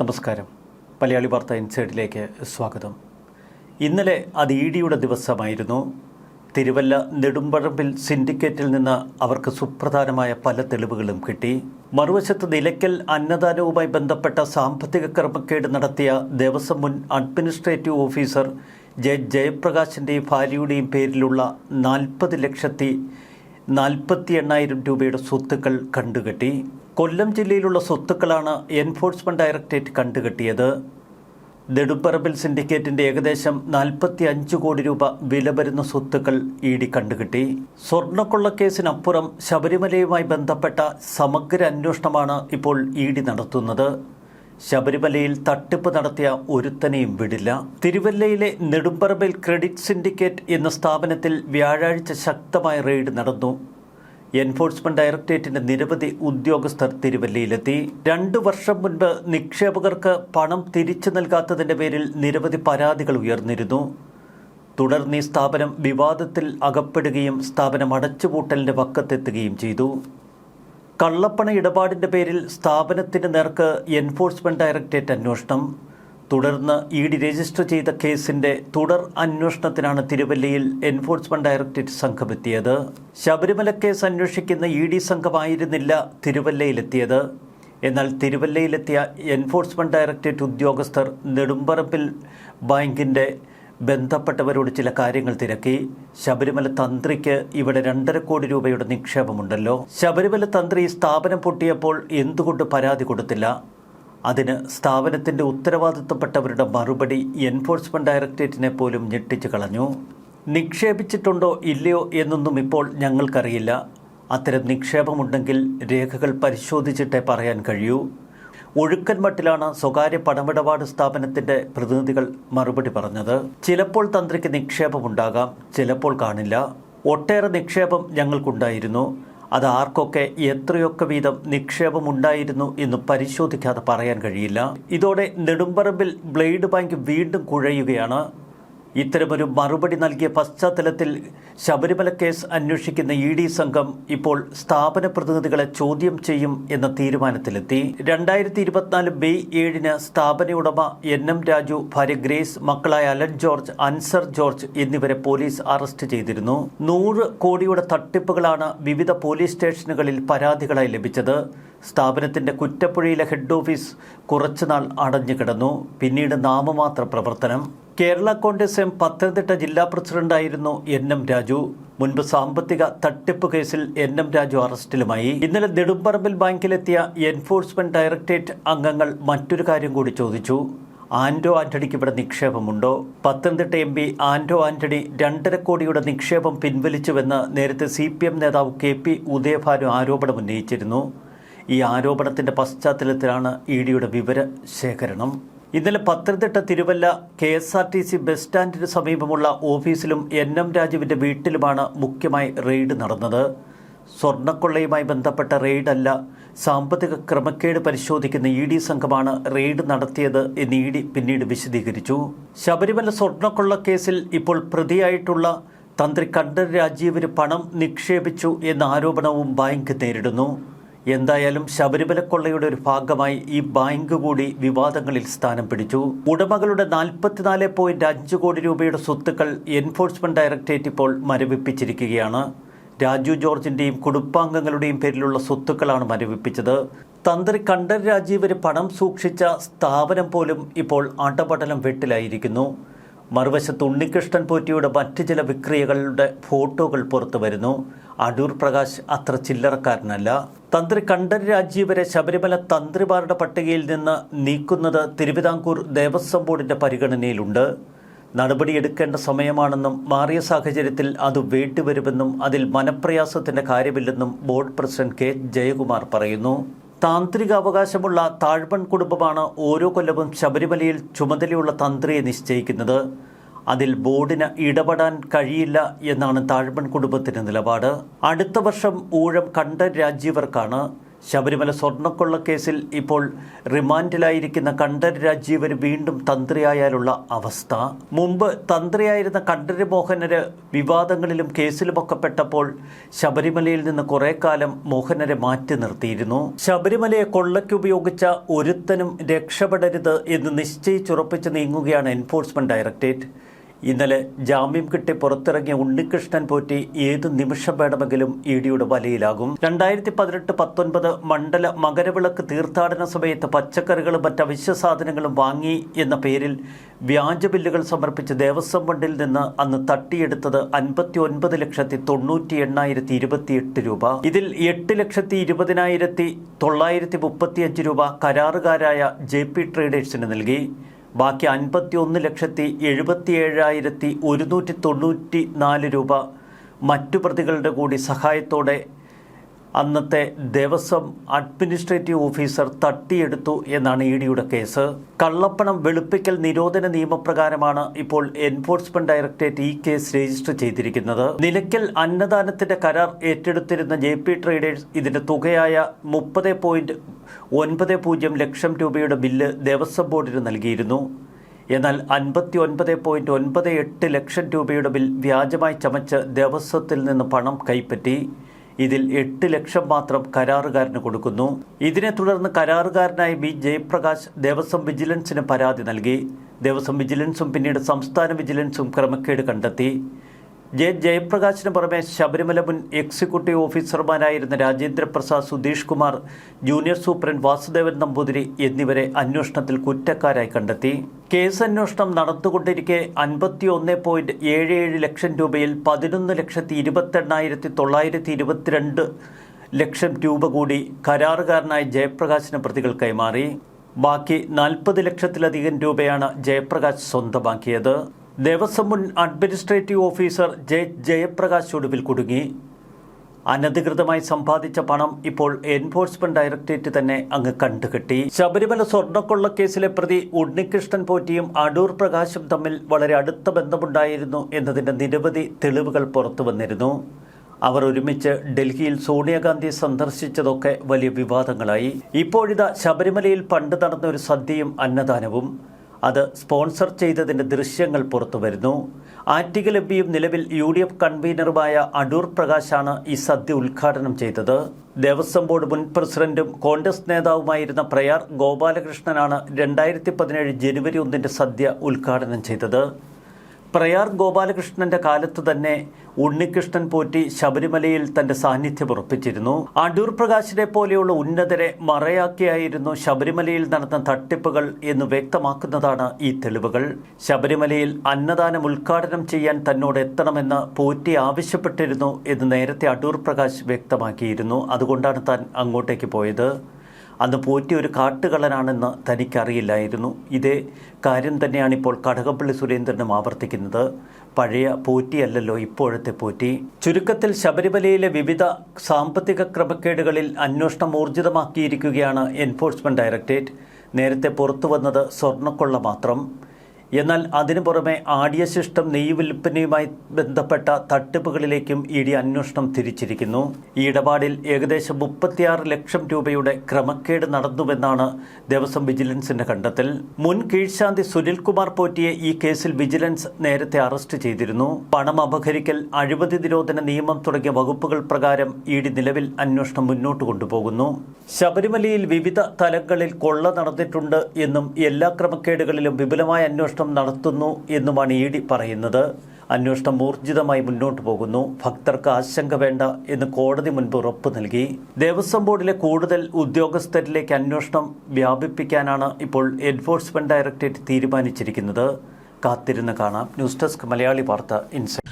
നമസ്കാരം. മലയാളി വാർത്ത ഇൻസൈഡിലേക്ക് സ്വാഗതം. ഇന്നലെ അത് ഇ ഡിയുടെ ദിവസമായിരുന്നു. തിരുവല്ല നെടുമ്പഴമ്പിൽ സിൻഡിക്കേറ്റിൽ നിന്ന് അവർക്ക് സുപ്രധാനമായ പല തെളിവുകളും കിട്ടി. മറുവശത്ത് നിലയ്ക്കൽ അന്നദാനവുമായി ബന്ധപ്പെട്ട സാമ്പത്തിക ക്രമക്കേട് നടത്തിയ ദേവസ്വം മുൻ അഡ്മിനിസ്ട്രേറ്റീവ് ഓഫീസർ ജെ ജയപ്രകാശിന്റെയും ഭാര്യയുടെയും പേരിലുള്ള നാൽപ്പത് ലക്ഷത്തി നാൽപ്പത്തി എണ്ണായിരം രൂപയുടെ സ്വത്തുക്കൾ കണ്ടുകെട്ടി. കൊല്ലം ജില്ലയിലുള്ള സ്വത്തുക്കളാണ് എൻഫോഴ്സ്മെന്റ് ഡയറക്ടറേറ്റ് കണ്ടുകെട്ടിയത്. നെടുമ്പറമ്പിൽ സിൻഡിക്കേറ്റിന്റെ ഏകദേശം നാൽപ്പത്തി അഞ്ച് കോടി രൂപ വില വരുന്ന സ്വത്തുക്കൾ ഇ ഡി കണ്ടുകിട്ടി. സ്വർണക്കൊള്ളക്കേസിനപ്പുറം ശബരിമലയുമായി ബന്ധപ്പെട്ട സമഗ്ര അന്വേഷണമാണ് ഇപ്പോൾ ഇ ഡി നടത്തുന്നത്. ശബരിമലയിൽ തട്ടിപ്പ് നടത്തിയ ഒരുത്തനെയും വിടില്ല. തിരുവല്ലയിലെ നെടുമ്പറമ്പിൽ ക്രെഡിറ്റ് സിൻഡിക്കേറ്റ് എന്ന സ്ഥാപനത്തിൽ വ്യാഴാഴ്ച ശക്തമായ റെയ്ഡ് നടന്നു. എൻഫോഴ്സ്മെന്റ് ഡയറക്ടറേറ്റിന്റെ നിരവധി ഉദ്യോഗസ്ഥർ തിരുവല്ലയിലെത്തി. രണ്ടു വർഷം മുൻപ് നിക്ഷേപകർക്ക് പണം തിരിച്ചു നൽകാത്തതിന്റെ പേരിൽ നിരവധി പരാതികൾ ഉയർന്നിരുന്നു. തുടർന്ന് ഈ സ്ഥാപനം വിവാദത്തിൽ അകപ്പെടുകയും സ്ഥാപനം അടച്ചുപൂട്ടലിന്റെ വക്കത്തെത്തുകയും ചെയ്തു. കള്ളപ്പണ ഇടപാടിന്റെ പേരിൽ സ്ഥാപനത്തിന് നേർക്ക് എൻഫോഴ്സ്മെന്റ് ഡയറക്ടറേറ്റ് അന്വേഷണം. തുടർന്ന് ഇ ഡി രജിസ്റ്റർ ചെയ്ത കേസിന്റെ തുടർ അന്വേഷണത്തിനാണ് തിരുവല്ലയിൽ എൻഫോഴ്സ്മെന്റ് ഡയറക്ടറേറ്റ് സംഘമെത്തിയത്. ശബരിമല കേസ് അന്വേഷിക്കുന്ന ഇ ഡി സംഘമായിരുന്നില്ല തിരുവല്ലയിലെത്തിയത്. എന്നാൽ തിരുവല്ലയിലെത്തിയ എൻഫോഴ്സ്മെന്റ് ഡയറക്ടറേറ്റ് ഉദ്യോഗസ്ഥർ നെടുമ്പറമ്പിൽ ബാങ്കിന്റെ ബന്ധപ്പെട്ടവരോട് ചില കാര്യങ്ങൾ തിരക്കി. ശബരിമല തന്ത്രിക്ക് ഇവിടെ രണ്ടര കോടി രൂപയുടെ നിക്ഷേപമുണ്ടല്ലോ. ശബരിമല തന്ത്രി സ്ഥാപനം പൊട്ടിയപ്പോൾ എന്തുകൊണ്ട് പരാതി കൊടുത്തില്ല? അതിന് സ്ഥാപനത്തിന്റെ ഉത്തരവാദിത്തപ്പെട്ടവരുടെ മറുപടി എൻഫോഴ്സ്മെന്റ് ഡയറക്ടറേറ്റിനെ പോലും ഞെട്ടിച്ചു കളഞ്ഞു. നിക്ഷേപിച്ചിട്ടുണ്ടോ ഇല്ലയോ എന്നൊന്നും ഇപ്പോൾ ഞങ്ങൾക്കറിയില്ല. അത്തരം നിക്ഷേപമുണ്ടെങ്കിൽ രേഖകൾ പരിശോധിച്ചിട്ടേ പറയാൻ കഴിയൂ. ഒഴുക്കൻ മട്ടിലാണ് സ്വകാര്യ പണമിടപാട് സ്ഥാപനത്തിന്റെ പ്രതിനിധികൾ മറുപടി പറഞ്ഞത്. ചിലപ്പോൾ തന്ത്രിക്ക് നിക്ഷേപമുണ്ടാകാം ചിലപ്പോൾ കാണില്ല. ഒട്ടേറെ നിക്ഷേപം ഞങ്ങൾക്കുണ്ടായിരുന്നു. അത് ആർക്കൊക്കെ എത്രയൊക്കെ വീതം നിക്ഷേപമുണ്ടായിരുന്നു എന്ന് പരിശോധിക്കാതെ പറയാൻ കഴിയില്ല. ഇതോടെ നെടുമ്പറമ്പിൽ ബ്ലേഡ് ബാങ്ക് വീണ്ടും കുഴയുകയാണ്. ഇത്തരമൊരു മറുപടി നൽകിയ പശ്ചാത്തലത്തിൽ ശബരിമല കേസ് അന്വേഷിക്കുന്ന ഇ ഡി സംഘം ഇപ്പോൾ സ്ഥാപന പ്രതിനിധികളെ ചോദ്യം ചെയ്യും എന്ന തീരുമാനത്തിലെത്തി. രണ്ടായിരത്തി ഇരുപത്തിനാല് മെയ് ഏഴിന് സ്ഥാപന ഉടമ എൻ എം രാജു ഭാര്യ ഗ്രേസ് മക്കളായ അലൻ ജോർജ് അൻസർ ജോർജ് എന്നിവരെ പോലീസ് അറസ്റ്റ് ചെയ്തിരുന്നു. നൂറ് കോടിയുടെ തട്ടിപ്പുകളാണ് വിവിധ പോലീസ് സ്റ്റേഷനുകളിൽ പരാതികളായി ലഭിച്ചത്. സ്ഥാപനത്തിന്റെ കുറ്റപ്പുഴയിലെ ഹെഡ് ഓഫീസ് കുറച്ചുനാൾ അടഞ്ഞു കിടന്നു പിന്നീട് നാമമാത്ര പ്രവർത്തനം. കേരള കോൺഗ്രസ് എം പത്തനംതിട്ട ജില്ലാ പ്രസിഡന്റായിരുന്നു എൻ എം രാജു. മുൻപ് സാമ്പത്തിക തട്ടിപ്പ് കേസിൽ എൻ എം രാജു അറസ്റ്റിലുമായി. ഇന്നലെ നെടുമ്പറമ്പിൽ ബാങ്കിലെത്തിയ എൻഫോഴ്സ്മെന്റ് ഡയറക്ടറേറ്റ് അംഗങ്ങൾ മറ്റൊരു കാര്യം കൂടി ചോദിച്ചു. ആന്റോ ആന്റണിക്ക് ഇവിടെ നിക്ഷേപമുണ്ടോ? പത്തനംതിട്ട എം പി ആന്റോ ആന്റണി രണ്ടര കോടിയുടെ നിക്ഷേപം പിൻവലിച്ചുവെന്ന് നേരത്തെ സി പി എം നേതാവ് കെ പി ഉദയഭാനു ആരോപണം ഉന്നയിച്ചിരുന്നു. ഈ ആരോപണത്തിന്റെ പശ്ചാത്തലത്തിലാണ് ഇ ഡിയുടെ വിവര ശേഖരണം ഇന്നലെ Pathanamthitta Thiruvalla K S R T C bus സ്റ്റാൻഡിന് സമീപമുള്ള ഓഫീസിലും എൻ എം രാജുവിന്റെ വീട്ടിലുമാണ് മുഖ്യമായി റെയ്ഡ് നടന്നത്. സ്വർണക്കൊള്ളയുമായി ബന്ധപ്പെട്ട റെയ്ഡല്ല സാമ്പത്തിക ക്രമക്കേട് പരിശോധിക്കുന്ന ഇ ഡി സംഘമാണ് റെയ്ഡ് നടത്തിയത് എന്ന് ഇ ഡി പിന്നീട് വിശദീകരിച്ചു. ശബരിമല സ്വർണക്കൊള്ള കേസിൽ ഇപ്പോൾ പ്രതിയായിട്ടുള്ള തന്ത്രി കണ്ഠൻ രാജീവിന് പണം നിക്ഷേപിച്ചു എന്ന ആരോപണവും ബാങ്ക് നേരിടുന്നു. എന്തായാലും ശബരിമല കൊള്ളയുടെ ഒരു ഭാഗമായി ഈ ബാങ്ക് കൂടി വിവാദങ്ങളിൽ സ്ഥാനം പിടിച്ചു. ഉടമകളുടെ നാൽപ്പത്തിനാല് പോയിന്റ് അഞ്ച് കോടി രൂപയുടെ സ്വത്തുക്കൾ എൻഫോഴ്സ്മെന്റ് ഡയറക്ടറേറ്റ് ഇപ്പോൾ മരവിപ്പിച്ചിരിക്കുകയാണ്. രാജു ജോർജിന്റെയും കുടുംബാംഗങ്ങളുടെയും പേരിലുള്ള സ്വത്തുക്കളാണ് മരവിപ്പിച്ചത്. തന്ത്രി കണ്ഠർ രാജീവര് പണം സൂക്ഷിച്ച സ്ഥാപനം പോലും ഇപ്പോൾ അടപടലം വെട്ടിലായിരിക്കുന്നു. മറുവശത്ത് ഉണ്ണികൃഷ്ണൻ പോറ്റിയുടെ മറ്റ് ചില വിക്രിയകളുടെ ഫോട്ടോകൾ പുറത്തു വരുന്നു. അടൂർ പ്രകാശ് അത്ര ചില്ലറക്കാരനല്ല. തന്ത്രി കണ്ഠൻ രാജീവരെ ശബരിമല തന്ത്രിമാരുടെ പട്ടികയിൽ നിന്ന് നീക്കുന്നത് തിരുവിതാംകൂർ ദേവസ്വം ബോർഡിന്റെ പരിഗണനയിലുണ്ട്. നടപടിയെടുക്കേണ്ട സമയമാണെന്നും മാറിയ സാഹചര്യത്തിൽ അത് വേണ്ടിവരുമെന്നും അതിൽ മനപ്രയാസത്തിന്റെ കാര്യമില്ലെന്നും ബോർഡ് പ്രസിഡന്റ് കെ. ജയകുമാർ പറയുന്നു. താന്ത്രിക അവകാശമുള്ള താഴ്പൺ കുടുംബമാണ് ഓരോ കൊല്ലവും ശബരിമലയിൽ ചുമതലയുള്ള തന്ത്രിയെ നിശ്ചയിക്കുന്നത്. അതിൽ ബോർഡിന് ഇടപെടാൻ കഴിയില്ല എന്നാണ് താഴ്പൺ കുടുംബത്തിന്റെ നിലപാട്. അടുത്ത വർഷം ഊഴം കണ്ട രാജീവർക്കാണ് ശബരിമല സ്വർണക്കൊള്ള കേസിൽ ഇപ്പോൾ റിമാൻഡിലായിരിക്കുന്ന കണ്ഠർ രാജീവർ വീണ്ടും തന്ത്രിയായാലുള്ള അവസ്ഥ. മുമ്പ് തന്ത്രിയായിരുന്ന കണ്ഠര് മോഹനര് വിവാദങ്ങളിലും കേസിലുമൊക്കെ പെട്ടപ്പോൾ ശബരിമലയിൽ നിന്ന് കുറെ കാലം മോഹനരെ മാറ്റി നിർത്തിയിരുന്നു. ശബരിമലയെ കൊള്ളയ്ക്ക് ഉപയോഗിച്ച ഒരുത്തനും രക്ഷപ്പെടരുത് എന്ന് നിശ്ചയിച്ചുറപ്പിച്ച് നീങ്ങുകയാണ് എൻഫോഴ്സ്മെന്റ് ഡയറക്ടറേറ്റ് ഇന്നലെ ജാമ്യം കിട്ടി പുറത്തിറങ്ങിയ ഉണ്ണികൃഷ്ണൻ പോറ്റി ഏത് നിമിഷം വേണമെങ്കിലും ഇ ഡിയുടെ വലയിലാകും. രണ്ടായിരത്തി പതിനെട്ട് പത്തൊൻപത് മണ്ഡല മകരവിളക്ക് തീർത്ഥാടന സമയത്ത് പച്ചക്കറികളും മറ്റ് അവശ്യ സാധനങ്ങളും വാങ്ങി എന്ന പേരിൽ വ്യാജ ബില്ലുകൾ സമർപ്പിച്ച് ദേവസ്വം ഫണ്ടിൽ നിന്ന് അന്ന് തട്ടിയെടുത്തത് അൻപത്തി ഒൻപത് ലക്ഷത്തി തൊണ്ണൂറ്റി എണ്ണായിരത്തി ഇരുപത്തിയെട്ട് രൂപ. ഇതിൽ എട്ട് ലക്ഷത്തി ഇരുപതിനായിരത്തി തൊള്ളായിരത്തി മുപ്പത്തിയഞ്ച് രൂപ കരാറുകാരായ ജെ പി ട്രേഡേഴ്സിന് നൽകി. ബാക്കി അൻപത്തി ഒന്ന് ലക്ഷത്തി എഴുപത്തി ഏഴായിരത്തി ഒരുന്നൂറ്റി തൊണ്ണൂറ്റി നാല് രൂപ. മറ്റു പ്രതികളുടെ കൂടി സഹായത്തോടെ അന്നത്തെ ദേവസ്വം അഡ്മിനിസ്ട്രേറ്റീവ് ഓഫീസർ തട്ടിയെടുത്തു എന്നാണ് ഇ ഡിയുടെ കേസ്. കള്ളപ്പണം വെളുപ്പിക്കൽ നിരോധന നിയമപ്രകാരമാണ് ഇപ്പോൾ എൻഫോഴ്സ്മെന്റ് ഡയറക്ടറേറ്റ് ഈ കേസ് രജിസ്റ്റർ ചെയ്തിരിക്കുന്നത്. നിലയ്ക്കൽ അന്നദാനത്തിന്റെ കരാർ ഏറ്റെടുത്തിരുന്ന ജെ പി ട്രേഡേഴ്സ് ഇതിന്റെ തുകയായ മുപ്പത് പോയിന്റ് ഒൻപത് പൂജ്യം ലക്ഷം രൂപയുടെ ബില്ല് ദേവസ്വം ബോർഡിന് നൽകിയിരുന്നു. എന്നാൽ അൻപത്തി ഒൻപത് പോയിന്റ് ഒൻപത് എട്ട് ലക്ഷം രൂപയുടെ ബിൽ വ്യാജമായി ചമച്ച് ദേവസ്വത്തിൽ നിന്ന് പണം കൈപ്പറ്റി. ഇതിൽ എട്ട് ലക്ഷം മാത്രം കരാറുകാരന് കൊടുക്കുന്നു. ഇതിനെ തുടർന്ന് കരാറുകാരനായ ബി ജയപ്രകാശ് ദേവസ്വം വിജിലൻസിന് പരാതി നൽകി. ദേവസ്വം വിജിലൻസും പിന്നീട് സംസ്ഥാന വിജിലൻസും ക്രമക്കേട് കണ്ടെത്തി. ജെ ജയപ്രകാശിന് പുറമെ ശബരിമല മുൻ എക്സിക്യൂട്ടീവ് ഓഫീസർമാരായിരുന്ന രാജേന്ദ്രപ്രസാദ് സുധീഷ് കുമാർ ജൂനിയർ സൂപ്രണ്ട് വാസുദേവൻ നമ്പൂതിരി എന്നിവരെ അന്വേഷണത്തിൽ കുറ്റക്കാരായി കണ്ടെത്തി. കേസ് അന്വേഷണം നടന്നുകൊണ്ടിരിക്കെ അൻപത്തി ഒന്ന് പോയിന്റ് ഏഴ് ഏഴ് ലക്ഷം രൂപയിൽ പതിനൊന്ന് ലക്ഷത്തി ഇരുപത്തെണ്ണായിരത്തി തൊള്ളായിരത്തി ഇരുപത്തിരണ്ട് ലക്ഷം രൂപ കൂടി കരാറുകാരനായ ജയപ്രകാശിന് പ്രതികൾ കൈമാറി ബാക്കി നാൽപ്പത് ലക്ഷത്തിലധികം രൂപയാണ് ജയപ്രകാശ് സ്വന്തമാക്കിയത്. ദേവസ്വം മുൻ അഡ്മിനിസ്ട്രേറ്റീവ് ഓഫീസർ ജെ ജയപ്രകാശ് ഒടുവിൽ കുടുങ്ങി. അനധികൃതമായി സമ്പാദിച്ച പണം ഇപ്പോൾ എൻഫോഴ്സ്മെന്റ് ഡയറക്ടറേറ്റ് തന്നെ അങ്ങ് കണ്ടുകെട്ടി. ശബരിമല സ്വർണക്കൊള്ള കേസിലെ പ്രതി ഉണ്ണികൃഷ്ണൻ പോറ്റിയും അടൂർ പ്രകാശും തമ്മിൽ വളരെ അടുത്ത ബന്ധമുണ്ടായിരുന്നു എന്നതിന്റെ നിരവധി തെളിവുകൾ പുറത്തു വന്നിരുന്നു. അവർ ഒരുമിച്ച് ഡൽഹിയിൽ സോണിയാഗാന്ധി സന്ദർശിച്ചതൊക്കെ വലിയ വിവാദങ്ങളായി. ഇപ്പോഴിതാ ശബരിമലയിൽ പണ്ട് നടന്ന ഒരു സദ്യയും അന്നദാനവും. അത് സ്പോൺസർ ചെയ്തതിന്റെ ദൃശ്യങ്ങൾ പുറത്തു വരുന്നു. ആറ്റിക്കൽ എം പിയും നിലവിൽ യു ഡി എഫ് കൺവീനറുമായ അടൂർ പ്രകാശാണ് ഈ സദ്യ ഉദ്ഘാടനം ചെയ്തത്. ദേവസ്വം ബോർഡ് മുൻ പ്രസിഡന്റും കോൺഗ്രസ് നേതാവുമായിരുന്ന പ്രയാർ ഗോപാലകൃഷ്ണനാണ് രണ്ടായിരത്തി പതിനേഴ് ജനുവരി ഒന്നിന്റെ സദ്യ ഉദ്ഘാടനം ചെയ്തത്. പ്രയാർ ഗോപാലകൃഷ്ണന്റെ കാലത്ത് തന്നെ ഉണ്ണികൃഷ്ണൻ പോറ്റി ശബരിമലയിൽ തന്റെ സാന്നിധ്യം ഉറപ്പിച്ചിരുന്നു. അടൂർ പ്രകാശിനെ പോലെയുള്ള ഉന്നതരെ മറയാക്കിയായിരുന്നു ശബരിമലയിൽ നടന്ന തട്ടിപ്പുകൾ എന്ന് വ്യക്തമാക്കുന്നതാണ് ഈ തെളിവുകൾ. ശബരിമലയിൽ അന്നദാനം ഉദ്ഘാടനം ചെയ്യാൻ തന്നോട് എത്തണമെന്ന് പോറ്റി ആവശ്യപ്പെട്ടിരുന്നു എന്ന് നേരത്തെ അടൂർ പ്രകാശ് വ്യക്തമാക്കിയിരുന്നു. അതുകൊണ്ടാണ് താൻ അങ്ങോട്ടേക്ക് പോയത്. അന്ന് പോറ്റി ഒരു കാട്ടുകള്ളനാണെന്ന് തനിക്കറിയില്ലായിരുന്നു. ഇതേ കാര്യം തന്നെയാണ് ഇപ്പോൾ കടകപ്പള്ളി സുരേന്ദ്രനും ആവർത്തിക്കുന്നത്. പഴയ പോറ്റിയല്ലല്ലോ ഇപ്പോഴത്തെ പോറ്റി. ചുരുക്കത്തിൽ ശബരിമലയിലെ വിവിധ സാമ്പത്തിക ക്രമക്കേടുകളിൽ അന്വേഷണം ഊർജിതമാക്കിയിരിക്കുകയാണ് എൻഫോഴ്സ്മെന്റ് ഡയറക്ടറേറ്റ്. നേരത്തെ പുറത്തു വന്നത് സ്വർണക്കൊള്ള മാത്രം. എന്നാൽ അതിനു പുറമെ ആടിയ ശിഷ്ടം നെയ്യ് വിൽപ്പനയുമായി ബന്ധപ്പെട്ട തട്ടിപ്പുകളിലേക്കും ഇ ഡി അന്വേഷണം തിരിച്ചിരിക്കുന്നു. ഈ ഇടപാടിൽ ഏകദേശം മുപ്പത്തിയാറ് ലക്ഷം രൂപയുടെ ക്രമക്കേട് നടന്നുവെന്നാണ് ദേവസ്വം വിജിലൻസിന്റെ കണ്ടെത്തൽ. മുൻ കീഴ്ശാന്തി സുനിൽകുമാർ പോറ്റിയെ ഈ കേസിൽ വിജിലൻസ് നേരത്തെ അറസ്റ്റ് ചെയ്തിരുന്നു. പണം അപഹരിക്കൽ അഴിമതി നിരോധന നിയമം തുടങ്ങിയ വകുപ്പുകൾ പ്രകാരം ഇ ഡി നിലവിൽ അന്വേഷണം മുന്നോട്ട് കൊണ്ടുപോകുന്നു. ശബരിമലയിൽ വിവിധ തലങ്ങളിൽ കൊള്ള നടന്നിട്ടുണ്ട് എന്നും എല്ലാ ക്രമക്കേടുകളിലും വിപുലമായ അന്വേഷണം നടത്തുന്നു എന്നുമാണ് ഇ ഡി പറയുന്നത്. അന്വേഷണം ഊർജിതമായി മുന്നോട്ട് പോകുന്നു. ഭക്തർക്ക് ആശങ്ക വേണ്ട എന്ന് കോടതി മുൻപ് ഉറപ്പ് നൽകി. ദേവസ്വം ബോർഡിലെ കൂടുതൽ ഉദ്യോഗസ്ഥരിലേക്ക് അന്വേഷണം വ്യാപിപ്പിക്കാനാണ് ഇപ്പോൾ എൻഫോഴ്സ്മെന്റ് ഡയറക്ടറേറ്റ് തീരുമാനിച്ചിരിക്കുന്നത്. കാത്തിരുന്ന് കാണാം. ന്യൂസ് ഡെസ്ക് മലയാളി വാർത്ത ഇൻസൈറ്റ്